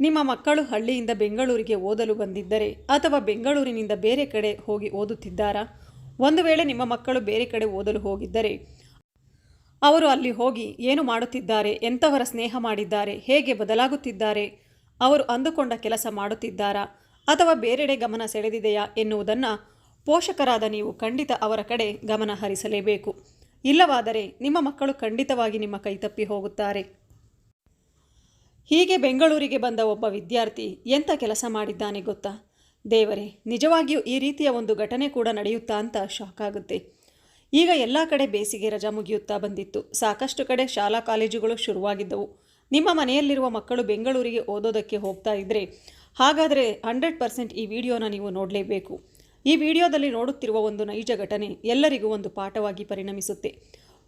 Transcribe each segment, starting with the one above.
ನಿಮ್ಮ ಮಕ್ಕಳು ಹಳ್ಳಿಯಿಂದ ಬೆಂಗಳೂರಿಗೆ ಓದಲು ಬಂದಿದ್ದರೆ ಅಥವಾ ಬೆಂಗಳೂರಿನಿಂದ ಬೇರೆ ಕಡೆ ಹೋಗಿ ಓದುತ್ತಿದ್ದಾರಾ? ಒಂದು ವೇಳೆ ನಿಮ್ಮ ಮಕ್ಕಳು ಬೇರೆ ಕಡೆ ಓದಲು ಹೋಗಿದ್ದರೆ ಅವರು ಅಲ್ಲಿ ಹೋಗಿ ಏನು ಮಾಡುತ್ತಿದ್ದಾರೆ, ಎಂಥವರ ಸ್ನೇಹ ಮಾಡಿದ್ದಾರೆ, ಹೇಗೆ ಬದಲಾಗುತ್ತಿದ್ದಾರೆ, ಅವರು ಅಂದುಕೊಂಡ ಕೆಲಸ ಮಾಡುತ್ತಿದ್ದಾರಾ ಅಥವಾ ಬೇರೆಡೆ ಗಮನ ಸೆಳೆದಿದೆಯಾ ಎನ್ನುವುದನ್ನು ಪೋಷಕರಾದ ನೀವು ಖಂಡಿತ ಅವರ ಕಡೆ ಗಮನ ಹರಿಸಲೇಬೇಕು. ಇಲ್ಲವಾದರೆ ನಿಮ್ಮ ಮಕ್ಕಳು ಖಂಡಿತವಾಗಿ ನಿಮ್ಮ ಕೈತಪ್ಪಿ ಹೋಗುತ್ತಾರೆ. ಹೀಗೆ ಬೆಂಗಳೂರಿಗೆ ಬಂದ ಒಬ್ಬ ವಿದ್ಯಾರ್ಥಿ ಎಂಥ ಕೆಲಸ ಮಾಡಿದ್ದಾನೆ ಗೊತ್ತಾ? ದೇವರೇ, ನಿಜವಾಗಿಯೂ ಈ ರೀತಿಯ ಒಂದು ಘಟನೆ ಕೂಡ ನಡೆಯುತ್ತಾ ಅಂತ ಶಾಕ್ ಆಗುತ್ತೆ. ಈಗ ಎಲ್ಲ ಕಡೆ ಬೇಸಿಗೆ ರಜಾ ಮುಗಿಯುತ್ತಾ ಬಂದಿತ್ತು. ಸಾಕಷ್ಟು ಕಡೆ ಶಾಲಾ ಕಾಲೇಜುಗಳು ಶುರುವಾಗಿದ್ದವು. ನಿಮ್ಮ ಮನೆಯಲ್ಲಿರುವ ಮಕ್ಕಳು ಬೆಂಗಳೂರಿಗೆ ಓದೋದಕ್ಕೆ ಹೋಗ್ತಾ ಇದ್ದರೆ ಹಾಗಾದರೆ ಹಂಡ್ರೆಡ್ ಪರ್ಸೆಂಟ್ ಈ ವಿಡಿಯೋನ ನೀವು ನೋಡಲೇಬೇಕು. ಈ ವಿಡಿಯೋದಲ್ಲಿ ನೋಡುತ್ತಿರುವ ಒಂದು ನೈಜ ಘಟನೆ ಎಲ್ಲರಿಗೂ ಒಂದು ಪಾಠವಾಗಿ ಪರಿಣಮಿಸುತ್ತೆ.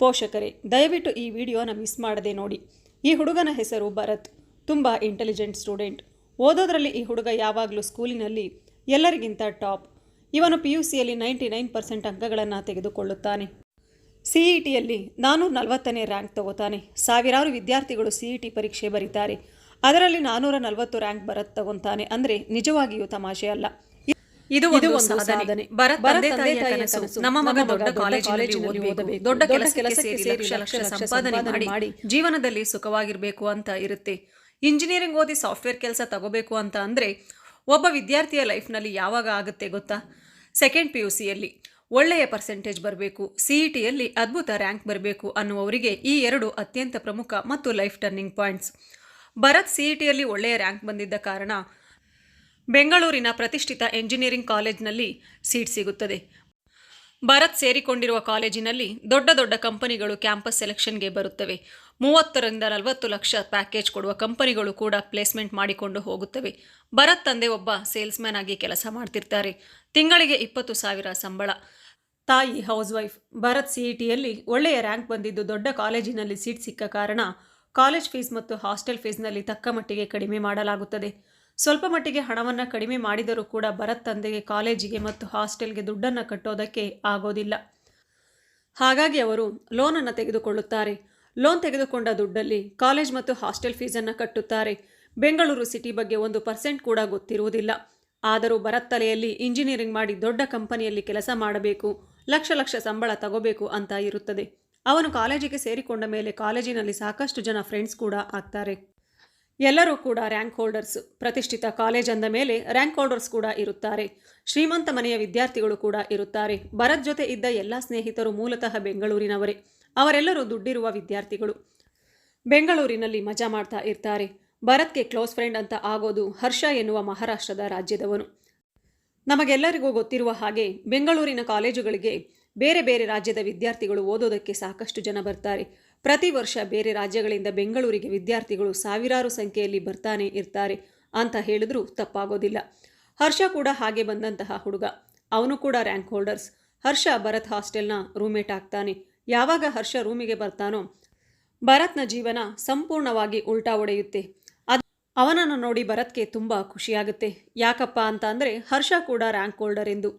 ಪೋಷಕರೇ, ದಯವಿಟ್ಟು ಈ ವಿಡಿಯೋನ ಮಿಸ್ ಮಾಡದೆ ನೋಡಿ. ಈ ಹುಡುಗನ ಹೆಸರು ಭರತ್. ತುಂಬ ಇಂಟೆಲಿಜೆಂಟ್ ಸ್ಟೂಡೆಂಟ್ ಓದೋದ್ರಲ್ಲಿ ಈ ಹುಡುಗ ಯಾವಾಗಲೂ ಸ್ಕೂಲಿನಲ್ಲಿ ಎಲ್ಲರಿಗಿಂತ ಟಾಪ್ ಇವನು ಪಿ ಯು ಸಿಯಲ್ಲಿ ನೈಂಟಿ ನೈನ್ ಪರ್ಸೆಂಟ್ ಅಂಕಗಳನ್ನು ತೆಗೆದುಕೊಳ್ಳುತ್ತಾನೆ. ಸಿ ಇ ಟಿಯಲ್ಲಿ ನಾನ್ನೂರ ನಲವತ್ತನೇ ರ್ಯಾಂಕ್ ತಗೋತಾನೆ. ಸಾವಿರಾರು ವಿದ್ಯಾರ್ಥಿಗಳು ಸಿ ಇ ಟಿ ಪರೀಕ್ಷೆ ಬರೀತಾರೆ. ಅದರಲ್ಲಿ ನಾನ್ನೂರ ನಲವತ್ತು ರ್ಯಾಂಕ್ ಭರತ್ ತಗೊಂತಾನೆ. ಅಂದರೆ ನಿಜವಾಗಿಯೂ ತಮಾಷೆ ಅಲ್ಲ. ಇದು ಇದು ಒಂದು ಸಾಧನೆ. ಭರತ್ ತಂದೆ ತಾಯಿಯ ಕನಸು. ನಮ್ಮ ಮಗ ದೊಡ್ಡ ಕಾಲೇಜಿನಲ್ಲಿ ಓದಬೇಕು. ದೊಡ್ಡ ದೊಡ್ಡ ಕೆಲಸಕ್ಕೆ ಸೇರಿ ಲಕ್ಷ ಲಕ್ಷ ಸಂಪಾದನೆ ಮಾಡಿ ಜೀವನದಲ್ಲಿ ಸುಖವಾಗಿರಬೇಕು ಅಂತ ಇರುತ್ತೆ. ಇಂಜಿನಿಯರಿಂಗ್ ಓದಿ ಸಾಫ್ಟ್ವೇರ್ ಕೆಲಸ ತಗೋಬೇಕು ಅಂತ ಅಂದರೆ ಒಬ್ಬ ವಿದ್ಯಾರ್ಥಿಯ ಲೈಫ್ನಲ್ಲಿ ಯಾವಾಗ ಆಗುತ್ತೆ ಗೊತ್ತಾ? ಸೆಕೆಂಡ್ ಪಿ ಯು ಸಿಯಲ್ಲಿ ಒಳ್ಳೆಯ ಪರ್ಸೆಂಟೇಜ್ ಬರಬೇಕು ಸಿ ಇ ಟಿಯಲ್ಲಿ ಅದ್ಭುತ ರ್ಯಾಂಕ್ ಬರಬೇಕು ಅನ್ನುವವರಿಗೆ ಈ ಎರಡು ಅತ್ಯಂತ ಪ್ರಮುಖ ಮತ್ತು life turning points Bharat C E ಟಿಯಲ್ಲಿ ಒಳ್ಳೆಯ ರ್ಯಾಂಕ್ ಬಂದಿದ್ದ ಕಾರಣ ಬೆಂಗಳೂರಿನ ಪ್ರತಿಷ್ಠಿತ ಎಂಜಿನಿಯರಿಂಗ್ ಕಾಲೇಜ್ನಲ್ಲಿ ಸೀಟ್ ಸಿಗುತ್ತದೆ. ಭರತ್ ಸೇರಿಕೊಂಡಿರುವ ಕಾಲೇಜಿನಲ್ಲಿ ದೊಡ್ಡ ದೊಡ್ಡ ಕಂಪನಿಗಳು ಕ್ಯಾಂಪಸ್ ಸೆಲೆಕ್ಷನ್ಗೆ ಬರುತ್ತವೆ. ಮೂವತ್ತರಿಂದ ನಲವತ್ತು ಲಕ್ಷ ಪ್ಯಾಕೇಜ್ ಕೊಡುವ ಕಂಪನಿಗಳು ಕೂಡ ಪ್ಲೇಸ್ಮೆಂಟ್ ಮಾಡಿಕೊಂಡು ಹೋಗುತ್ತವೆ. ಭರತ್ ತಂದೆ ಒಬ್ಬ ಸೇಲ್ಸ್ಮ್ಯಾನ್ ಆಗಿ ಕೆಲಸ ಮಾಡ್ತಿರ್ತಾರೆ. ತಿಂಗಳಿಗೆ ಇಪ್ಪತ್ತು ಸಾವಿರ ಸಂಬಳ. ತಾಯಿ ಹೌಸ್ ವೈಫ್. ಭರತ್ ಸಿಇಟಿಯಲ್ಲಿ ಒಳ್ಳೆಯ ರ್ಯಾಂಕ್ ಬಂದಿದ್ದು ದೊಡ್ಡ ಕಾಲೇಜಿನಲ್ಲಿ ಸೀಟ್ ಸಿಕ್ಕ ಕಾರಣ ಕಾಲೇಜ್ ಫೀಸ್ ಮತ್ತು ಹಾಸ್ಟೆಲ್ ಫೀಸ್ನಲ್ಲಿ ತಕ್ಕ ಮಟ್ಟಿಗೆ ಕಡಿಮೆ ಮಾಡಲಾಗುತ್ತದೆ. ಸ್ವಲ್ಪ ಮಟ್ಟಿಗೆ ಹಣವನ್ನು ಕಡಿಮೆ ಮಾಡಿದರೂ ಕೂಡ ಭರತ್ ತಂದೆಗೆ ಕಾಲೇಜಿಗೆ ಮತ್ತು ಹಾಸ್ಟೆಲ್ಗೆ ದುಡ್ಡನ್ನು ಕಟ್ಟೋದಕ್ಕೆ ಆಗೋದಿಲ್ಲ. ಹಾಗಾಗಿ ಅವರು ಲೋನನ್ನು ತೆಗೆದುಕೊಳ್ಳುತ್ತಾರೆ. ಲೋನ್ ತೆಗೆದುಕೊಂಡ ದುಡ್ಡಲ್ಲಿ ಕಾಲೇಜ್ ಮತ್ತು ಹಾಸ್ಟೆಲ್ ಫೀಸನ್ನು ಕಟ್ಟುತ್ತಾರೆ. ಬೆಂಗಳೂರು ಸಿಟಿ ಬಗ್ಗೆ ಒಂದು ಪರ್ಸೆಂಟ್ ಕೂಡ ಗೊತ್ತಿರುವುದಿಲ್ಲ. ಆದರೂ ಭರತ್ ತಲೆಯಲ್ಲಿ ಇಂಜಿನಿಯರಿಂಗ್ ಮಾಡಿ ದೊಡ್ಡ ಕಂಪನಿಯಲ್ಲಿ ಕೆಲಸ ಮಾಡಬೇಕು, ಲಕ್ಷ ಲಕ್ಷ ಸಂಬಳ ತಗೋಬೇಕು ಅಂತ ಇರುತ್ತದೆ. ಅವನು ಕಾಲೇಜಿಗೆ ಸೇರಿಕೊಂಡ ಮೇಲೆ ಕಾಲೇಜಿನಲ್ಲಿ ಸಾಕಷ್ಟು ಜನ ಫ್ರೆಂಡ್ಸ್ ಕೂಡ ಆಗ್ತಾರೆ. ಎಲ್ಲರೂ ಕೂಡ ರ್ಯಾಂಕ್ ಹೋಲ್ಡರ್ಸ್. ಪ್ರತಿಷ್ಠಿತ ಕಾಲೇಜ್ ಅಂದ ಮೇಲೆ ರ್ಯಾಂಕ್ ಹೋಲ್ಡರ್ಸ್ ಕೂಡ ಇರುತ್ತಾರೆ. ಶ್ರೀಮಂತ ಮನೆಯ ವಿದ್ಯಾರ್ಥಿಗಳು ಕೂಡ ಇರುತ್ತಾರೆ. ಭರತ್ ಜೊತೆ ಇದ್ದ ಎಲ್ಲ ಸ್ನೇಹಿತರು ಮೂಲತಃ ಬೆಂಗಳೂರಿನವರೇ. ಅವರೆಲ್ಲರೂ ದುಡ್ಡಿರುವ ವಿದ್ಯಾರ್ಥಿಗಳು. ಬೆಂಗಳೂರಿನಲ್ಲಿ ಮಜಾ ಮಾಡ್ತಾ ಇರ್ತಾರೆ. ಭರತ್ಗೆ ಕ್ಲೋಸ್ ಫ್ರೆಂಡ್ ಅಂತ ಆಗೋದು ಹರ್ಷ ಎನ್ನುವ ಮಹಾರಾಷ್ಟ್ರದ ರಾಜ್ಯದವನು. ನಮಗೆಲ್ಲರಿಗೂ ಗೊತ್ತಿರುವ ಹಾಗೆ ಬೆಂಗಳೂರಿನ ಕಾಲೇಜುಗಳಿಗೆ ಬೇರೆ ಬೇರೆ ರಾಜ್ಯದ ವಿದ್ಯಾರ್ಥಿಗಳು ಓದೋದಕ್ಕೆ ಸಾಕಷ್ಟು ಜನ ಬರ್ತಾರೆ. ಪ್ರತಿ ವರ್ಷ ಬೇರೆ ರಾಜ್ಯಗಳಿಂದ ಬೆಂಗಳೂರಿಗೆ ವಿದ್ಯಾರ್ಥಿಗಳು ಸಾವಿರಾರು ಸಂಖ್ಯೆಯಲ್ಲಿ ಬರ್ತಾನೆ ಇರ್ತಾರೆ ಅಂತ ಹೇಳಿದ್ರೂ ತಪ್ಪಾಗೋದಿಲ್ಲ. ಹರ್ಷ ಕೂಡ ಹಾಗೆ ಬಂದಂತಹ ಹುಡುಗ. ಅವನು ಕೂಡ ರ್ಯಾಂಕ್ ಹೋಲ್ಡರ್ಸ್. ಹರ್ಷ ಭರತ್ ಹಾಸ್ಟೆಲ್ನ ರೂಮೇಟ್ ಆಗ್ತಾನೆ. ಯಾವಾಗ ಹರ್ಷ ರೂಮಿಗೆ ಬರ್ತಾನೋ, ಭರತ್ನ ಜೀವನ ಸಂಪೂರ್ಣವಾಗಿ ಉಲ್ಟಾ ಒಡೆಯುತ್ತೆ. ಅದು ಅವನನ್ನು ನೋಡಿ ಭರತ್ಗೆ ತುಂಬ ಖುಷಿಯಾಗುತ್ತೆ. ಯಾಕಪ್ಪ ಅಂತ ಅಂದರೆ ಹರ್ಷ ಕೂಡ ರ್ಯಾಂಕ್ ಹೋಲ್ಡರ್ ಎಂದು.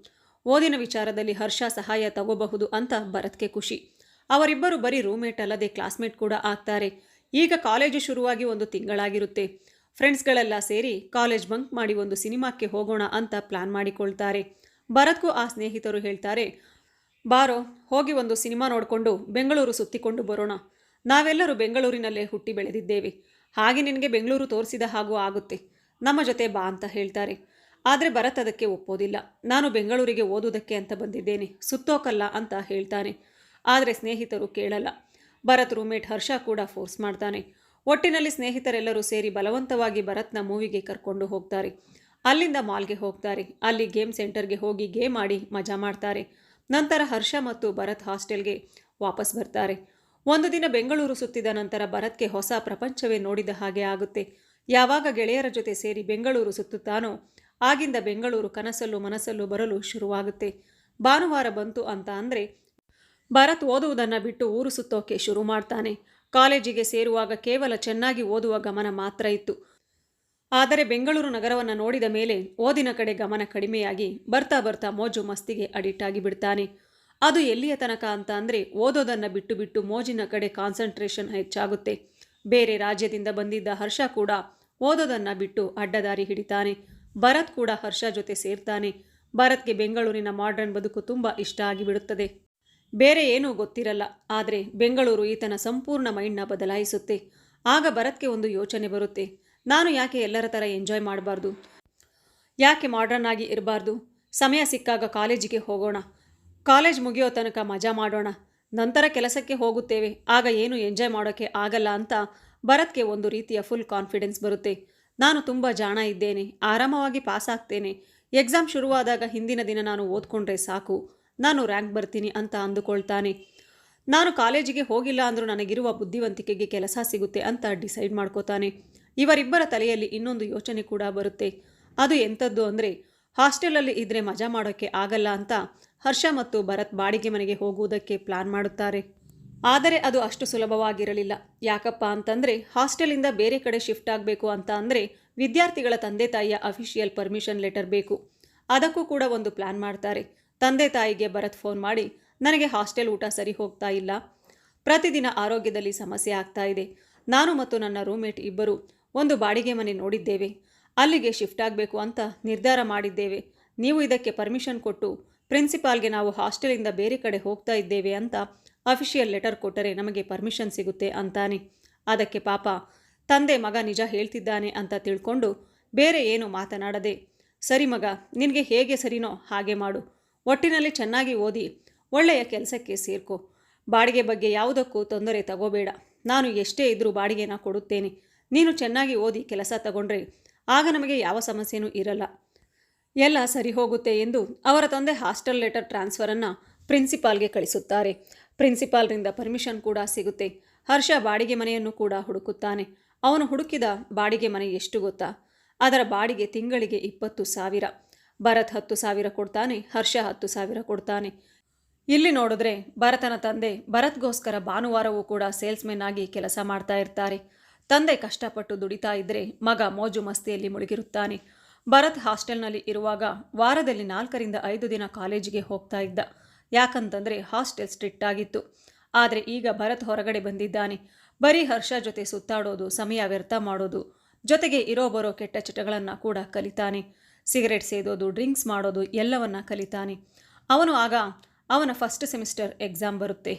ಓದಿನ ವಿಚಾರದಲ್ಲಿ ಹರ್ಷ ಸಹಾಯ ತಗೋಬಹುದು ಅಂತ ಭರತ್ಗೆ ಖುಷಿ. ಅವರಿಬ್ಬರು ಬರೀ ರೂಮೇಟ್ ಅಲ್ಲದೆ ಕ್ಲಾಸ್ಮೇಟ್ ಕೂಡ ಆಗ್ತಾರೆ. ಈಗ ಕಾಲೇಜು ಶುರುವಾಗಿ ಒಂದು ತಿಂಗಳಾಗಿರುತ್ತೆ. ಫ್ರೆಂಡ್ಸ್ಗಳೆಲ್ಲ ಸೇರಿ ಕಾಲೇಜ್ ಬಂಕ್ ಮಾಡಿ ಒಂದು ಸಿನಿಮಾಕ್ಕೆ ಹೋಗೋಣ ಅಂತ ಪ್ಲಾನ್ ಮಾಡಿಕೊಳ್ತಾರೆ. ಭರತ್ಗೂ ಆ ಸ್ನೇಹಿತರು ಹೇಳ್ತಾರೆ ಬಾರೋ, ಹೋಗಿ ಒಂದು ಸಿನಿಮಾ ನೋಡಿಕೊಂಡು ಬೆಂಗಳೂರು ಸುತ್ತಿಕೊಂಡು ಬರೋಣ. ನಾವೆಲ್ಲರೂ ಬೆಂಗಳೂರಿನಲ್ಲೇ ಹುಟ್ಟಿ ಬೆಳೆದಿದ್ದೇವೆ. ಹಾಗೆ ನಿನಗೆ ಬೆಂಗಳೂರು ತೋರಿಸಿದ ಹಾಗೂ ಆಗುತ್ತೆ. ನಮ್ಮ ಜೊತೆ ಬಾ ಅಂತ ಹೇಳ್ತಾರೆ. ಆದರೆ ಭರತ್ ಅದಕ್ಕೆ ಒಪ್ಪೋದಿಲ್ಲ. ನಾನು ಬೆಂಗಳೂರಿಗೆ ಓದುವುದಕ್ಕೆ ಅಂತ ಬಂದಿದ್ದೇನೆ. ಸುತ್ತೋಕಲ್ಲ ಅಂತ ಹೇಳ್ತಾನೆ ಆದರೆ ಸ್ನೇಹಿತರು ಕೇಳಲ್ಲ. ಭರತ್ ರೂಮೇಟ್ ಹರ್ಷ ಕೂಡ ಫೋರ್ಸ್ ಮಾಡ್ತಾನೆ. ಒಟ್ಟಿನಲ್ಲಿ ಸ್ನೇಹಿತರೆಲ್ಲರೂ ಸೇರಿ ಬಲವಂತವಾಗಿ ಭರತ್ನ ಮೂವಿಗೆ ಕರ್ಕೊಂಡು ಹೋಗ್ತಾರೆ. ಅಲ್ಲಿಂದ ಮಾಲ್ಗೆ ಹೋಗ್ತಾರೆ. ಅಲ್ಲಿ ಗೇಮ್ ಸೆಂಟರ್ಗೆ ಹೋಗಿ ಗೇಮ್ ಆಡಿ ಮಜಾ ಮಾಡ್ತಾರೆ. ನಂತರ ಹರ್ಷ ಮತ್ತು ಭರತ್ ಹಾಸ್ಟೆಲ್ಗೆ ವಾಪಸ್ ಬರ್ತಾರೆ. ಒಂದು ದಿನ ಬೆಂಗಳೂರು ಸುತ್ತಿದ ನಂತರ ಭರತ್ಗೆ ಹೊಸ ಪ್ರಪಂಚವೇ ನೋಡಿದ ಹಾಗೆ ಆಗುತ್ತೆ. ಯಾವಾಗ ಗೆಳೆಯರ ಜೊತೆ ಸೇರಿ ಬೆಂಗಳೂರು ಸುತ್ತುತ್ತಾನೋ ಆಗಿಂದ ಬೆಂಗಳೂರು ಕನಸಲ್ಲೂ ಮನಸ್ಸಲ್ಲೂ ಬರಲು ಶುರುವಾಗುತ್ತೆ. ಭಾನುವಾರ ಬಂತು ಅಂತ ಅಂದರೆ ಭರತ್ ಓದುವುದನ್ನು ಬಿಟ್ಟು ಊರು ಸುತ್ತೋಕೆ ಶುರು ಮಾಡ್ತಾನೆ. ಕಾಲೇಜಿಗೆ ಸೇರುವಾಗ ಕೇವಲ ಚೆನ್ನಾಗಿ ಓದುವ ಗಮನ ಮಾತ್ರ ಇತ್ತು. ಆದರೆ ಬೆಂಗಳೂರು ನಗರವನ್ನು ನೋಡಿದ ಮೇಲೆ ಓದಿನ ಕಡೆ ಗಮನ ಕಡಿಮೆಯಾಗಿ ಬರ್ತಾ ಬರ್ತಾ ಮೋಜು ಮಸ್ತಿಗೆ ಅಡಿಕ್ಟ್ ಆಗಿ ಬಿಡ್ತಾನೆ. ಅದು ಎಲ್ಲಿಯ ತನಕ ಅಂತ ಅಂದರೆ ಓದೋದನ್ನು ಬಿಟ್ಟು ಬಿಟ್ಟು ಮೋಜಿನ ಕಡೆ ಕಾನ್ಸಂಟ್ರೇಷನ್ ಹೆಚ್ಚಾಗುತ್ತೆ. ಬೇರೆ ರಾಜ್ಯದಿಂದ ಬಂದಿದ್ದ ಹರ್ಷ ಕೂಡ ಓದೋದನ್ನು ಬಿಟ್ಟು ಅಡ್ಡದಾರಿ ಹಿಡಿತಾನೆ. ಭರತ್ ಕೂಡ ಹರ್ಷ ಜೊತೆ ಸೇರ್ತಾನೆ. ಭರತ್ಗೆ ಬೆಂಗಳೂರಿನ ಮಾಡ್ರನ್ ಬದುಕು ತುಂಬ ಇಷ್ಟ ಆಗಿಬಿಡುತ್ತದೆ. ಬೇರೆ ಏನೂ ಗೊತ್ತಿರಲ್ಲ, ಆದರೆ ಬೆಂಗಳೂರು ಈತನ ಸಂಪೂರ್ಣ ಮೈಂಡ್ನ ಬದಲಾಯಿಸುತ್ತೆ. ಆಗ ಭರತ್ಗೆ ಒಂದು ಯೋಚನೆ ಬರುತ್ತೆ. ನಾನು ಯಾಕೆ ಎಲ್ಲರ ಥರ ಎಂಜಾಯ್ ಮಾಡಬಾರ್ದು? ಯಾಕೆ ಮಾಡ್ರನ್ ಆಗಿ ಇರಬಾರ್ದು? ಸಮಯ ಸಿಕ್ಕಾಗ ಕಾಲೇಜಿಗೆ ಹೋಗೋಣ. ಕಾಲೇಜ್ ಮುಗಿಯೋ ತನಕ ಮಜಾ ಮಾಡೋಣ. ನಂತರ ಕೆಲಸಕ್ಕೆ ಹೋಗುತ್ತೇವೆ. ಆಗ ಏನು ಎಂಜಾಯ್ ಮಾಡೋಕ್ಕೆ ಆಗಲ್ಲ ಅಂತ ಭರತ್ಗೆ ಒಂದು ರೀತಿಯ ಫುಲ್ ಕಾನ್ಫಿಡೆನ್ಸ್ ಬರುತ್ತೆ. ನಾನು ತುಂಬ ಜಾಣ ಇದ್ದೇನೆ. ಆರಾಮವಾಗಿ ಪಾಸ್ ಆಗ್ತೇನೆ. ಎಕ್ಸಾಮ್ ಶುರುವಾದಾಗ ಹಿಂದಿನ ದಿನ ನಾನು ಓದ್ಕೊಂಡ್ರೆ ಸಾಕು. ನಾನು ರ್ಯಾಂಕ್ ಬರ್ತೀನಿ ಅಂತ ಅಂದುಕೊಳ್ತಾನೆ. ನಾನು ಕಾಲೇಜಿಗೆ ಹೋಗಿಲ್ಲ ಅಂದರೂ ನನಗಿರುವ ಬುದ್ಧಿವಂತಿಕೆಗೆ ಕೆಲಸ ಸಿಗುತ್ತೆ ಅಂತ ಡಿಸೈಡ್ ಮಾಡ್ಕೋತಾನೆ. ಇವರಿಬ್ಬರ ತಲೆಯಲ್ಲಿ ಇನ್ನೊಂದು ಯೋಚನೆ ಕೂಡ ಬರುತ್ತೆ. ಅದು ಎಂಥದ್ದು ಅಂದರೆ, ಹಾಸ್ಟೆಲಲ್ಲಿ ಇದ್ರೆ ಮಜಾ ಮಾಡೋಕ್ಕೆ ಆಗಲ್ಲ ಅಂತ ಹರ್ಷ ಮತ್ತು ಭರತ್ ಬಾಡಿಗೆ ಮನೆಗೆ ಹೋಗುವುದಕ್ಕೆ ಪ್ಲಾನ್ ಮಾಡುತ್ತಾರೆ. ಆದರೆ ಅದು ಅಷ್ಟು ಸುಲಭವಾಗಿರಲಿಲ್ಲ. ಯಾಕಪ್ಪ ಅಂತಂದರೆ, ಹಾಸ್ಟೆಲಿಂದ ಬೇರೆ ಕಡೆ ಶಿಫ್ಟ್ ಆಗಬೇಕು ಅಂತ ಅಂದರೆ ವಿದ್ಯಾರ್ಥಿಗಳ ತಂದೆ ತಾಯಿಯ ಅಫಿಷಿಯಲ್ ಪರ್ಮಿಷನ್ ಲೆಟರ್ ಬೇಕು. ಅದಕ್ಕೂ ಕೂಡ ಒಂದು ಪ್ಲಾನ್ ಮಾಡ್ತಾರೆ. ತಂದೆ ತಾಯಿಗೆ ಭರತ್ ಫೋನ್ ಮಾಡಿ, ನನಗೆ ಹಾಸ್ಟೆಲ್ ಊಟ ಸರಿ ಹೋಗ್ತಾ ಇಲ್ಲ. ಪ್ರತಿದಿನ ಆರೋಗ್ಯದಲ್ಲಿ ಸಮಸ್ಯೆ ಆಗ್ತಾ ಇದೆ. ನಾನು ಮತ್ತು ನನ್ನ ರೂಮೇಟ್ ಇಬ್ಬರು ಒಂದು ಬಾಡಿಗೆ ಮನೆ ನೋಡಿದ್ದೇವೆ. ಅಲ್ಲಿಗೆ ಶಿಫ್ಟ್ ಆಗಬೇಕು ಅಂತ ನಿರ್ಧಾರ ಮಾಡಿದ್ದೇವೆ. ನೀವು ಇದಕ್ಕೆ ಪರ್ಮಿಷನ್ ಕೊಟ್ಟು ಪ್ರಿನ್ಸಿಪಾಲ್ಗೆ ನಾವು ಹಾಸ್ಟೆಲಿಂದ ಬೇರೆ ಕಡೆ ಹೋಗ್ತಾ ಇದ್ದೇವೆ ಅಂತ ಅಫಿಷಿಯಲ್ ಲೆಟರ್ ಕೊಟ್ಟರೆ ನಮಗೆ ಪರ್ಮಿಷನ್ ಸಿಗುತ್ತೆ ಅಂತಾನೆ. ಅದಕ್ಕೆ ಪಾಪ ತಂದೆ ಮಗ ನಿಜ ಹೇಳ್ತಿದ್ದಾನೆ ಅಂತ ತಿಳ್ಕೊಂಡು ಬೇರೆ ಏನು ಮಾತನಾಡದೆ, ಸರಿ ಮಗ, ನಿನಗೆ ಹೇಗೆ ಸರಿನೋ ಹಾಗೆ ಮಾಡು. ಒಟ್ಟಿನಲ್ಲಿ ಚೆನ್ನಾಗಿ ಓದಿ, ಒಳ್ಳೆಯ ಕೆಲಸಕ್ಕೆ ಸೇರ್ಕೋ. ಬಾಡಿಗೆ ಬಗ್ಗೆ ಯಾವುದಕ್ಕೂ ತೊಂದರೆ ತಗೋಬೇಡ. ನಾನು ಎಷ್ಟೇ ಇದ್ದರೂ ಬಾಡಿಗೆನ ಕೊಡುತ್ತೇನೆ. ನೀನು ಚೆನ್ನಾಗಿ ಓದಿ ಕೆಲಸ ತಗೊಂಡ್ರೆ ಆಗ ನಮಗೆ ಯಾವ ಸಮಸ್ಯೆನೂ ಇರಲ್ಲ. ಎಲ್ಲ ಸರಿ ಹೋಗುತ್ತೆ ಎಂದು ಅವರ ತಂದೆ ಹಾಸ್ಟೆಲ್ ಲೆಟರ್ ಟ್ರಾನ್ಸ್ಫರನ್ನು ಪ್ರಿನ್ಸಿಪಾಲ್ಗೆ ಕಳಿಸುತ್ತಾರೆ. ಪ್ರಿನ್ಸಿಪಾಲ್ರಿಂದ ಪರ್ಮಿಷನ್ ಕೂಡ ಸಿಗುತ್ತೆ. ಹರ್ಷ ಬಾಡಿಗೆ ಮನೆಯನ್ನು ಕೂಡ ಹುಡುಕುತ್ತಾನೆ. ಅವನು ಹುಡುಕಿದ ಬಾಡಿಗೆ ಮನೆ ಎಷ್ಟು ಗೊತ್ತಾ? ಅದರ ಬಾಡಿಗೆ ತಿಂಗಳಿಗೆ ಇಪ್ಪತ್ತು ಸಾವಿರ. ಭರತ್ ಹತ್ತು ಸಾವಿರ ಕೊಡ್ತಾನೆ, ಹರ್ಷ ಹತ್ತು ಸಾವಿರ ಕೊಡ್ತಾನೆ. ಇಲ್ಲಿ ನೋಡಿದ್ರೆ ಭರತನ ತಂದೆ ಭರತ್ಗೋಸ್ಕರ ಭಾನುವಾರವೂ ಕೂಡ ಸೇಲ್ಸ್ಮೆನ್ ಆಗಿ ಕೆಲಸ ಮಾಡ್ತಾ ಇರ್ತಾರೆ. ತಂದೆ ಕಷ್ಟಪಟ್ಟು ದುಡಿತಾ ಇದ್ದರೆ ಮಗ ಮೋಜು ಮಸ್ತಿಯಲ್ಲಿ ಮುಳುಗಿರುತ್ತಾನೆ. ಭರತ್ ಹಾಸ್ಟೆಲ್ನಲ್ಲಿ ಇರುವಾಗ ವಾರದಲ್ಲಿ ನಾಲ್ಕರಿಂದ ಐದು ದಿನ ಕಾಲೇಜಿಗೆ ಹೋಗ್ತಾ ಇದ್ದ. ಯಾಕಂತಂದರೆ ಹಾಸ್ಟೆಲ್ ಸ್ಟ್ರಿಕ್ಟ್ ಆಗಿತ್ತು. ಆದರೆ ಈಗ ಭರತ್ ಹೊರಗಡೆ ಬಂದಿದ್ದಾನೆ. ಬರೀ ಹರ್ಷ ಜೊತೆ ಸುತ್ತಾಡೋದು, ಸಮಯ ವ್ಯರ್ಥ ಮಾಡೋದು, ಜೊತೆಗೆ ಇರೋ ಬರೋ ಕೆಟ್ಟ ಚಟಗಳನ್ನು ಕೂಡ ಕಲಿತಾನೆ. ಸಿಗರೆಟ್ ಸೇದೋದು, ಡ್ರಿಂಕ್ಸ್ ಮಾಡೋದು ಎಲ್ಲವನ್ನ ಕಲಿತಾನೆ. ಅವನು ಆಗ ಅವನ ಫಸ್ಟ್ ಸೆಮಿಸ್ಟರ್ ಎಕ್ಸಾಮ್ ಬರುತ್ತೆ.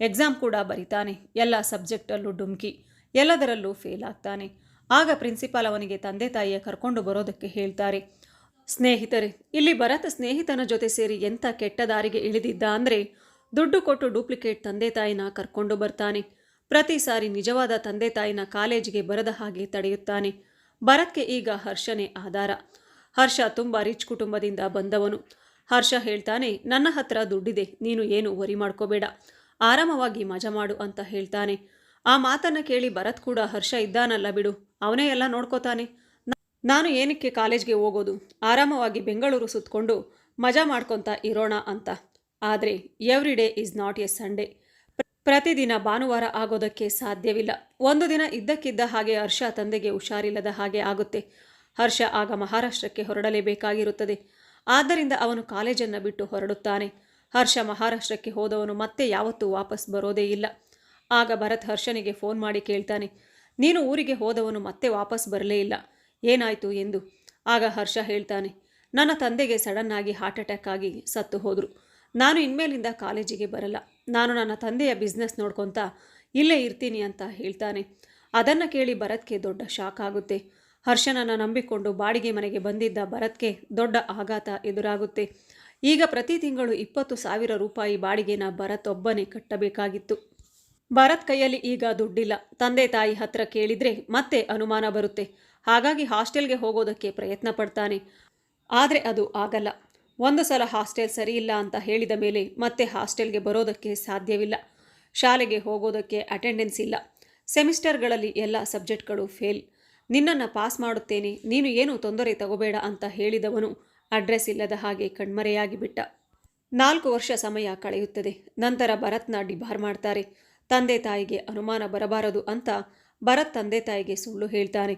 ಎಕ್ಸಾಮ್ ಕೂಡ ಬರಿತಾನೆ. ಎಲ್ಲ ಸಬ್ಜೆಕ್ಟಲ್ಲೂ ಡುಮ್ಕಿ. ಎಲ್ಲದರಲ್ಲೂ ಫೇಲ್ ಆಗ್ತಾನೆ. ಆಗ ಪ್ರಿನ್ಸಿಪಾಲ್ ಅವನಿಗೆ ತಂದೆ ತಾಯಿಯ ಕರ್ಕೊಂಡು ಬರೋದಕ್ಕೆ ಹೇಳ್ತಾರೆ, ಸ್ನೇಹಿತರೆ, ಇಲ್ಲಿ ಭರತ್ ಸ್ನೇಹಿತನ ಜೊತೆ ಸೇರಿ ಎಂಥ ಕೆಟ್ಟ ದಾರಿಗೆ ಇಳಿದಿದ್ದ ಅಂದರೆ ದುಡ್ಡು ಕೊಟ್ಟು ಡೂಪ್ಲಿಕೇಟ್ ತಂದೆ ತಾಯಿನ ಕರ್ಕೊಂಡು ಬರ್ತಾನೆ. ಪ್ರತಿ ಸಾರಿ ನಿಜವಾದ ತಂದೆ ತಾಯಿನ ಕಾಲೇಜಿಗೆ ಬರದ ಹಾಗೆ ತಡೆಯುತ್ತಾನೆ. ಭರತ್ಗೆ ಈಗ ಹರ್ಷನೇ ಆಧಾರ. ಹರ್ಷ ತುಂಬ ರಿಚ್ ಕುಟುಂಬದಿಂದ ಬಂದವನು. ಹರ್ಷ ಹೇಳ್ತಾನೆ, ನನ್ನ ಹತ್ರ ದುಡ್ಡಿದೆ, ನೀನು ಏನು ವರಿ ಮಾಡ್ಕೋಬೇಡ. ಆರಾಮವಾಗಿ ಮಜಾ ಮಾಡು ಅಂತ ಹೇಳ್ತಾನೆ. ಆ ಮಾತನ್ನು ಕೇಳಿ ಭರತ್ ಕೂಡ ಹರ್ಷ ಇದ್ದಾನಲ್ಲ ಬಿಡು. ಅವನೇ ಎಲ್ಲ ನೋಡ್ಕೋತಾನೆ. ನಾನು ಏನಕ್ಕೆ ಕಾಲೇಜ್ಗೆ ಹೋಗೋದು? ಆರಾಮವಾಗಿ ಬೆಂಗಳೂರು ಸುತ್ತಕೊಂಡು ಮಜಾ ಮಾಡ್ಕೊತ ಇರೋಣ ಅಂತ. ಆದರೆ every day is not a Sunday ಪ್ರತಿದಿನ ಭಾನುವಾರ ಆಗೋದಕ್ಕೆ ಸಾಧ್ಯವಿಲ್ಲ. ಒಂದು ದಿನ ಇದ್ದಕ್ಕಿದ್ದ ಹಾಗೆ ಹರ್ಷ ತಂದೆಗೆ ಹುಷಾರಿಲ್ಲದ ಹಾಗೆ ಆಗುತ್ತೆ. ಹರ್ಷ ಆಗ ಮಹಾರಾಷ್ಟ್ರಕ್ಕೆ ಹೊರಡಲೇಬೇಕಾಗಿರುತ್ತದೆ. ಆದ್ದರಿಂದ ಅವನು ಕಾಲೇಜನ್ನು ಬಿಟ್ಟು ಹೊರಡುತ್ತಾನೆ. ಹರ್ಷ ಮಹಾರಾಷ್ಟ್ರಕ್ಕೆ ಹೋದವನು ಮತ್ತೆ ಯಾವತ್ತೂ ವಾಪಸ್ ಬರೋದೇ ಇಲ್ಲ. ಆಗ ಭರತ್ ಹರ್ಷನಿಗೆ ಫೋನ್ ಮಾಡಿ ಕೇಳ್ತಾನೆ, ನೀನು ಊರಿಗೆ ಹೋದವನು ಮತ್ತೆ ವಾಪಸ್ ಬರಲೇ ಇಲ್ಲ, ಏನಾಯಿತು ಎಂದು. ಆಗ ಹರ್ಷ ಹೇಳ್ತಾನೆ, ನನ್ನ ತಂದೆಗೆ ಸಡನ್ ಆಗಿ ಹಾರ್ಟ್ ಅಟ್ಯಾಕ್ ಆಗಿ ಸತ್ತು ಹೋದರು. ನಾನು ಇನ್ಮೇಲಿಂದ ಕಾಲೇಜಿಗೆ ಬರಲ್ಲ. ನಾನು ನನ್ನ ತಂದೆಯ ಬಿಸ್ನೆಸ್ ನೋಡ್ಕೊತಾ ಇಲ್ಲೇ ಇರ್ತೀನಿ ಅಂತ ಹೇಳ್ತಾನೆ. ಅದನ್ನು ಕೇಳಿ ಭರತ್ಗೆ ದೊಡ್ಡ ಶಾಕ್ ಆಗುತ್ತೆ. ಹರ್ಷನನ್ನು ನಂಬಿಕೊಂಡು ಬಾಡಿಗೆ ಮನೆಗೆ ಬಂದಿದ್ದ ಭರತ್ಗೆ ದೊಡ್ಡ ಆಘಾತ ಎದುರಾಗುತ್ತೆ. ಈಗ ಪ್ರತಿ ತಿಂಗಳು ಇಪ್ಪತ್ತು ಸಾವಿರ ರೂಪಾಯಿ ಬಾಡಿಗೆನ ಭರತ್ ಒಬ್ಬನೇ ಕಟ್ಟಬೇಕಾಗಿತ್ತು. ಭರತ್ ಕೈಯಲ್ಲಿ ಈಗ ದುಡ್ಡಿಲ್ಲ. ತಂದೆ ತಾಯಿ ಹತ್ರ ಕೇಳಿದ್ರೆ ಮತ್ತೆ ಅನುಮಾನ ಬರುತ್ತೆ. ಹಾಗಾಗಿ ಹಾಸ್ಟೆಲ್ಗೆ ಹೋಗೋದಕ್ಕೆ ಪ್ರಯತ್ನ ಪಡ್ತಾನೆ. ಆದರೆ ಅದು ಆಗಲ್ಲ. ಒಂದು ಸಲ ಹಾಸ್ಟೆಲ್ ಸರಿಯಿಲ್ಲ ಅಂತ ಹೇಳಿದ ಮೇಲೆ ಮತ್ತೆ ಹಾಸ್ಟೆಲ್ಗೆ ಬರೋದಕ್ಕೆ ಸಾಧ್ಯವಿಲ್ಲ. ಶಾಲೆಗೆ ಹೋಗೋದಕ್ಕೆ ಅಟೆಂಡೆನ್ಸ್ ಇಲ್ಲ. ಸೆಮಿಸ್ಟರ್ಗಳಲ್ಲಿ ಎಲ್ಲ ಸಬ್ಜೆಕ್ಟ್ಗಳು ಫೇಲ್. ನಿನ್ನನ್ನು ಪಾಸ್ ಮಾಡುತ್ತೇನೆ, ನೀನು ಏನು ತೊಂದರೆ ತಗೋಬೇಡ ಅಂತ ಹೇಳಿದವನು ಅಡ್ರೆಸ್ ಇಲ್ಲದ ಹಾಗೆ ಕಣ್ಮರೆಯಾಗಿ ಬಿಟ್ಟ. ನಾಲ್ಕು ವರ್ಷ ಸಮಯ ಕಳೆಯುತ್ತದೆ. ನಂತರ ಭರತ್ನ ಡಿಬಾರ್ ಮಾಡ್ತಾರೆ. ತಂದೆ ತಾಯಿಗೆ ಅನುಮಾನ ಬರಬಾರದು ಅಂತ ಭರತ್ ತಂದೆ ತಾಯಿಗೆ ಸುಳ್ಳು ಹೇಳ್ತಾನೆ.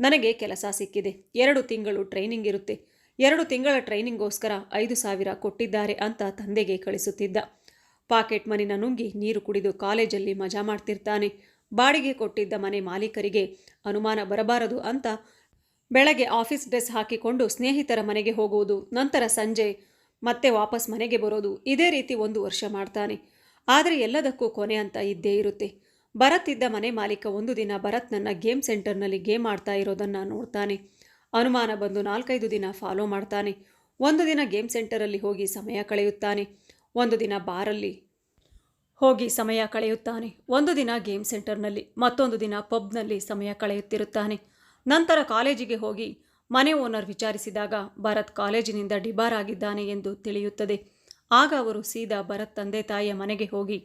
ನನಗೆ ಕೆಲಸ ಸಿಕ್ಕಿದೆ. ಎರಡು ತಿಂಗಳು ಟ್ರೈನಿಂಗ್ ಇರುತ್ತೆ. ಎರಡು ತಿಂಗಳ ಟ್ರೈನಿಂಗ್ಗೋಸ್ಕರ ಐದು ಸಾವಿರ ಕೊಟ್ಟಿದ್ದಾರೆ ಅಂತ ತಂದೆಗೆ ಕಳಿಸುತ್ತಿದ್ದ. ಪಾಕೆಟ್ ಮನಿನ ನುಂಗಿ ನೀರು ಕುಡಿದು ಕಾಲೇಜಲ್ಲಿ ಮಜಾ ಮಾಡ್ತಿರ್ತಾನೆ. ಬಾಡಿಗೆ ಕೊಟ್ಟಿದ್ದ ಮನೆ ಮಾಲೀಕರಿಗೆ ಅನುಮಾನ ಬರಬಾರದು ಅಂತ ಬೆಳಗ್ಗೆ ಆಫೀಸ್ ಡ್ರೆಸ್ ಹಾಕಿಕೊಂಡು ಸ್ನೇಹಿತರ ಮನೆಗೆ ಹೋಗುವುದು, ನಂತರ ಸಂಜೆ ಮತ್ತೆ ವಾಪಸ್ ಮನೆಗೆ ಬರೋದು, ಇದೇ ರೀತಿ ಒಂದು ವರ್ಷ ಮಾಡ್ತಾನೆ. ಆದರೆ ಎಲ್ಲದಕ್ಕೂ ಕೊನೆ ಅಂತ ಇದ್ದೇ ಇರುತ್ತೆ. ಭರತ್ ಇದ್ದ ಮನೆ ಮಾಲೀಕ ಒಂದು ದಿನ ಭರತ್ನನ್ನ ಗೇಮ್ ಸೆಂಟರ್ನಲ್ಲಿ ಗೇಮ್ ಆಡ್ತಾ ಇರೋದನ್ನು ನೋಡ್ತಾನೆ. ಅನುಮಾನ ಬಂದು ನಾಲ್ಕೈದು ದಿನ ಫಾಲೋ ಮಾಡ್ತಾನೆ. ಒಂದು ದಿನ ಗೇಮ್ ಸೆಂಟರಲ್ಲಿ ಹೋಗಿ ಸಮಯ ಕಳೆಯುತ್ತಾನೆ. ಒಂದು ದಿನ ಬಾರಲ್ಲಿ ಹೋಗಿ ಸಮಯ ಕಳೆಯುತ್ತಾನೆ. ಒಂದು ದಿನ ಗೇಮ್ ಸೆಂಟರ್ನಲ್ಲಿ, ಮತ್ತೊಂದು ದಿನ ಪಬ್ನಲ್ಲಿ ಸಮಯ ಕಳೆಯುತ್ತಿರುತ್ತಾನೆ. ನಂತರ ಕಾಲೇಜಿಗೆ ಹೋಗಿ ಮನೆ ಓನರ್ ವಿಚಾರಿಸಿದಾಗ ಭರತ್ ಕಾಲೇಜಿನಿಂದ ಡಿಬಾರ್ ಆಗಿದ್ದಾನೆ ಎಂದು ತಿಳಿಯುತ್ತದೆ. ಆಗ ಅವರು ಸೀದಾ ಭರತ್ ತಂದೆ ತಾಯಿಯ ಮನೆಗೆ ಹೋಗಿ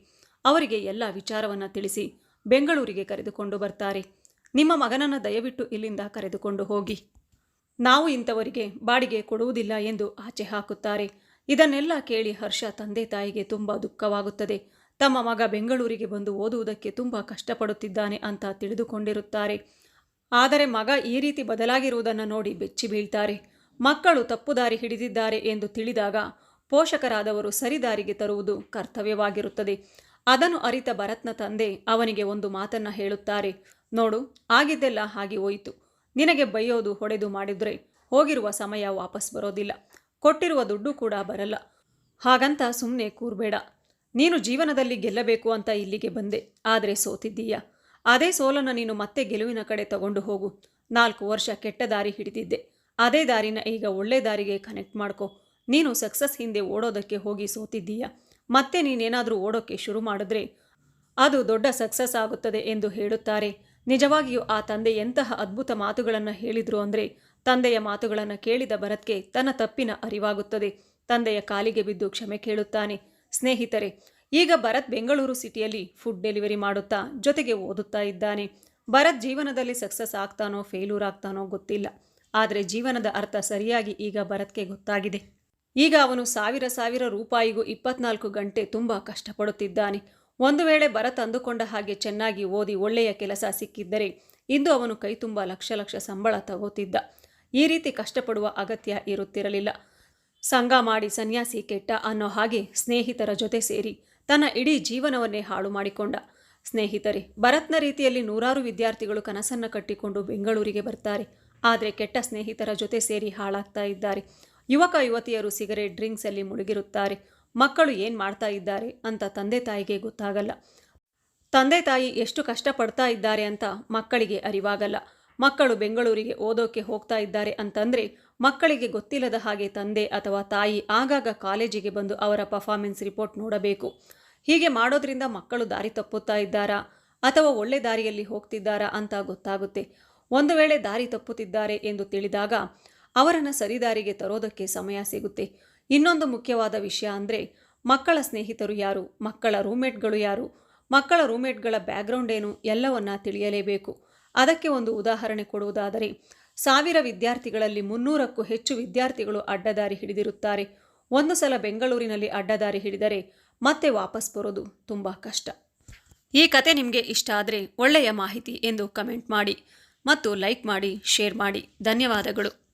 ಅವರಿಗೆ ಎಲ್ಲ ವಿಚಾರವನ್ನು ತಿಳಿಸಿ ಬೆಂಗಳೂರಿಗೆ ಕರೆದುಕೊಂಡು ಬರ್ತಾರೆ. ನಿಮ್ಮ ಮಗನನ್ನು ದಯವಿಟ್ಟು ಇಲ್ಲಿಂದ ಕರೆದುಕೊಂಡು ಹೋಗಿ. ನಾವು ಇಂಥವರಿಗೆ ಬಾಡಿಗೆ ಕೊಡುವುದಿಲ್ಲ ಎಂದು ಆಚೆ ಹಾಕುತ್ತಾರೆ. ಇದನ್ನೆಲ್ಲ ಕೇಳಿ ಹರ್ಷ ತಂದೆ ತಾಯಿಗೆ ತುಂಬ ದುಃಖವಾಗುತ್ತದೆ. ತಮ್ಮ ಮಗ ಬೆಂಗಳೂರಿಗೆ ಬಂದು ಓದುವುದಕ್ಕೆ ತುಂಬ ಕಷ್ಟಪಡುತ್ತಿದ್ದಾನೆ ಅಂತ ತಿಳಿದುಕೊಂಡಿರುತ್ತಾರೆ. ಆದರೆ ಮಗ ಈ ರೀತಿ ಬದಲಾಗಿರುವುದನ್ನು ನೋಡಿ ಬೆಚ್ಚಿ ಬೀಳ್ತಾರೆ ಮಕ್ಕಳು ತಪ್ಪು ದಾರಿ ಹಿಡಿದಿದ್ದಾರೆ ಎಂದು ತಿಳಿದಾಗ ಪೋಷಕರಾದವರು ಸರಿದಾರಿಗೆ ತರುವುದು ಕರ್ತವ್ಯವಾಗಿರುತ್ತದೆ. ಅದನ್ನು ಅರಿತ ಭರತ್ನ ತಂದೆ ಅವನಿಗೆ ಒಂದು ಮಾತನ್ನ ಹೇಳುತ್ತಾರೆ. ನೋಡು, ಆಗಿದ್ದೆಲ್ಲ ಹಾಗೆ ಹೋಯಿತು. ನಿನಗೆ ಬೈಯೋದು ಹೊಡೆದು ಮಾಡಿದ್ರೆ ಹೋಗಿರುವ ಸಮಯ ವಾಪಸ್ ಬರೋದಿಲ್ಲ. ಕೊಟ್ಟಿರುವ ದುಡ್ಡು ಕೂಡ ಬರಲ್ಲ. ಹಾಗಂತ ಸುಮ್ಮನೆ ಕೂರ್ಬೇಡ. ನೀನು ಜೀವನದಲ್ಲಿ ಗೆಲ್ಲಬೇಕು ಅಂತ ಇಲ್ಲಿಗೆ ಬಂದೆ. ಆದರೆ ಸೋತಿದ್ದೀಯ. ಅದೇ ಸೋಲನ್ನು ನೀನು ಮತ್ತೆ ಗೆಲುವಿನ ಕಡೆ ತಗೊಂಡು ಹೋಗು. ನಾಲ್ಕು ವರ್ಷ ಕೆಟ್ಟ ದಾರಿ ಹಿಡಿದಿದ್ದೆ. ಅದೇ ದಾರಿನ ಈಗ ಒಳ್ಳೆ ದಾರಿಗೆ ಕನೆಕ್ಟ್ ಮಾಡ್ಕೊ. ನೀನು ಸಕ್ಸಸ್ ಹಿಂದೆ ಓಡೋದಕ್ಕೆ ಹೋಗಿ ಸೋತಿದ್ದೀಯ? ಮತ್ತೆ ನೀನೇನಾದರೂ ಓಡೋಕ್ಕೆ ಶುರು ಮಾಡಿದ್ರೆ ಅದು ದೊಡ್ಡ ಸಕ್ಸಸ್ ಆಗುತ್ತದೆ ಎಂದು ಹೇಳುತ್ತಾರೆ. ನಿಜವಾಗಿಯೂ ಆ ತಂದೆ ಎಂತಹ ಅದ್ಭುತ ಮಾತುಗಳನ್ನು ಹೇಳಿದ್ರು ಅಂದರೆ ತಂದೆಯ ಮಾತುಗಳನ್ನು ಕೇಳಿದ ಭರತ್ಗೆ ತನ್ನ ತಪ್ಪಿನ ಅರಿವಾಗುತ್ತದೆ. ತಂದೆಯ ಕಾಲಿಗೆ ಬಿದ್ದು ಕ್ಷಮೆ ಕೇಳುತ್ತಾನೆ. ಸ್ನೇಹಿತರೆ, ಈಗ ಭರತ್ ಬೆಂಗಳೂರು ಸಿಟಿಯಲ್ಲಿ ಫುಡ್ ಡೆಲಿವರಿ ಮಾಡುತ್ತಾ ಜೊತೆಗೆ ಓದುತ್ತಾ ಇದ್ದಾನೆ. ಭರತ್ ಜೀವನದಲ್ಲಿ ಸಕ್ಸಸ್ ಆಗ್ತಾನೋ ಫೇಲ್ಯೂರ್ ಆಗ್ತಾನೋ ಗೊತ್ತಿಲ್ಲ. ಆದರೆ ಜೀವನದ ಅರ್ಥ ಸರಿಯಾಗಿ ಈಗ ಭರತ್ಗೆ ಗೊತ್ತಾಗಿದೆ. ಈಗ ಅವನು ಸಾವಿರ ಸಾವಿರ ರೂಪಾಯಿಗೂ ಇಪ್ಪತ್ನಾಲ್ಕು ಗಂಟೆ ತುಂಬ ಕಷ್ಟಪಡುತ್ತಿದ್ದಾನೆ. ಒಂದು ವೇಳೆ ಬರ ಅಂದುಕೊಂಡ ಹಾಗೆ ಚೆನ್ನಾಗಿ ಓದಿ ಒಳ್ಳೆಯ ಕೆಲಸ ಸಿಕ್ಕಿದ್ದರೆ ಇಂದು ಅವನು ಕೈ ತುಂಬ ಲಕ್ಷ ಲಕ್ಷ ಸಂಬಳ ತಗೋತಿದ್ದ. ಈ ರೀತಿ ಕಷ್ಟಪಡುವ ಅಗತ್ಯ ಇರುತ್ತಿರಲಿಲ್ಲ. ಸಂಘ ಮಾಡಿ ಸನ್ಯಾಸಿ ಕೆಟ್ಟ ಅನ್ನೋ ಹಾಗೆ ಸ್ನೇಹಿತರ ಜೊತೆ ಸೇರಿ ತನ್ನ ಇಡೀ ಜೀವನವನ್ನೇ ಹಾಳು ಮಾಡಿಕೊಂಡ. ಸ್ನೇಹಿತರೆ, ಭರತ್ನ ರೀತಿಯಲ್ಲಿ ನೂರಾರು ವಿದ್ಯಾರ್ಥಿಗಳು ಕನಸನ್ನು ಕಟ್ಟಿಕೊಂಡು ಬೆಂಗಳೂರಿಗೆ ಬರ್ತಾರೆ. ಆದರೆ ಕೆಟ್ಟ ಸ್ನೇಹಿತರ ಜೊತೆ ಸೇರಿ ಹಾಳಾಗ್ತಾ ಇದ್ದಾರೆ. ಯುವಕ ಯುವತಿಯರು ಸಿಗರೇಟ್ ಡ್ರಿಂಕ್ಸಲ್ಲಿ ಮುಳುಗಿರುತ್ತಾರೆ. ಮಕ್ಕಳು ಏನು ಮಾಡ್ತಾ ಇದ್ದಾರೆ ಅಂತ ತಂದೆ ತಾಯಿಗೆ ಗೊತ್ತಾಗಲ್ಲ. ತಂದೆ ತಾಯಿ ಎಷ್ಟು ಕಷ್ಟಪಡ್ತಾ ಇದ್ದಾರೆ ಅಂತ ಮಕ್ಕಳಿಗೆ ಅರಿವಾಗಲ್ಲ. ಮಕ್ಕಳು ಬೆಂಗಳೂರಿಗೆ ಓದೋಕೆ ಹೋಗ್ತಾ ಇದ್ದಾರೆ ಅಂತಂದರೆ ಮಕ್ಕಳಿಗೆ ಗೊತ್ತಿಲ್ಲದ ಹಾಗೆ ತಂದೆ ಅಥವಾ ತಾಯಿ ಆಗಾಗ ಕಾಲೇಜಿಗೆ ಬಂದು ಅವರ ಪರ್ಫಾರ್ಮೆನ್ಸ್ ರಿಪೋರ್ಟ್ ನೋಡಬೇಕು. ಹೀಗೆ ಮಾಡೋದ್ರಿಂದ ಮಕ್ಕಳು ದಾರಿ ತಪ್ಪುತ್ತಾ ಇದ್ದಾರಾ? ಅಥವಾ ಒಳ್ಳೆ ದಾರಿಯಲ್ಲಿ ಹೋಗ್ತಿದ್ದಾರಾ ಅಂತ ಗೊತ್ತಾಗುತ್ತೆ. ಒಂದು ವೇಳೆ ದಾರಿ ತಪ್ಪುತ್ತಿದ್ದಾರೆ ಎಂದು ತಿಳಿದಾಗ ಅವರನ್ನು ಸರಿದಾರಿಗೆ ತರೋದಕ್ಕೆ ಸಮಯ ಸಿಗುತ್ತೆ. ಇನ್ನೊಂದು ಮುಖ್ಯವಾದ ವಿಷಯ ಅಂದರೆ ಮಕ್ಕಳ ಸ್ನೇಹಿತರು ಯಾರು? ಮಕ್ಕಳ ರೂಮೇಟ್ಗಳು ಯಾರು? ಮಕ್ಕಳ ರೂಮೇಟ್ಗಳ ಬ್ಯಾಕ್ಗ್ರೌಂಡ್ ಏನು? ಎಲ್ಲವನ್ನ ತಿಳಿಯಲೇಬೇಕು. ಅದಕ್ಕೆ ಒಂದು ಉದಾಹರಣೆ ಕೊಡುವುದಾದರೆ, ಸಾವಿರ ವಿದ್ಯಾರ್ಥಿಗಳಲ್ಲಿ ಮುನ್ನೂರಕ್ಕೂ ಹೆಚ್ಚು ವಿದ್ಯಾರ್ಥಿಗಳು ಅಡ್ಡದಾರಿ ಹಿಡಿದಿರುತ್ತಾರೆ. ಒಂದು ಸಲ ಬೆಂಗಳೂರಿನಲ್ಲಿ ಅಡ್ಡದಾರಿ ಹಿಡಿದರೆ ಮತ್ತೆ ವಾಪಸ್ ಬರೋದು ತುಂಬ ಕಷ್ಟ. ಈ ಕತೆ ನಿಮಗೆ ಇಷ್ಟ ಆದರೆ ಒಳ್ಳೆಯ ಮಾಹಿತಿ ಎಂದು ಕಮೆಂಟ್ ಮಾಡಿ ಮತ್ತು ಲೈಕ್ ಮಾಡಿ, ಶೇರ್ ಮಾಡಿ. ಧನ್ಯವಾದಗಳು.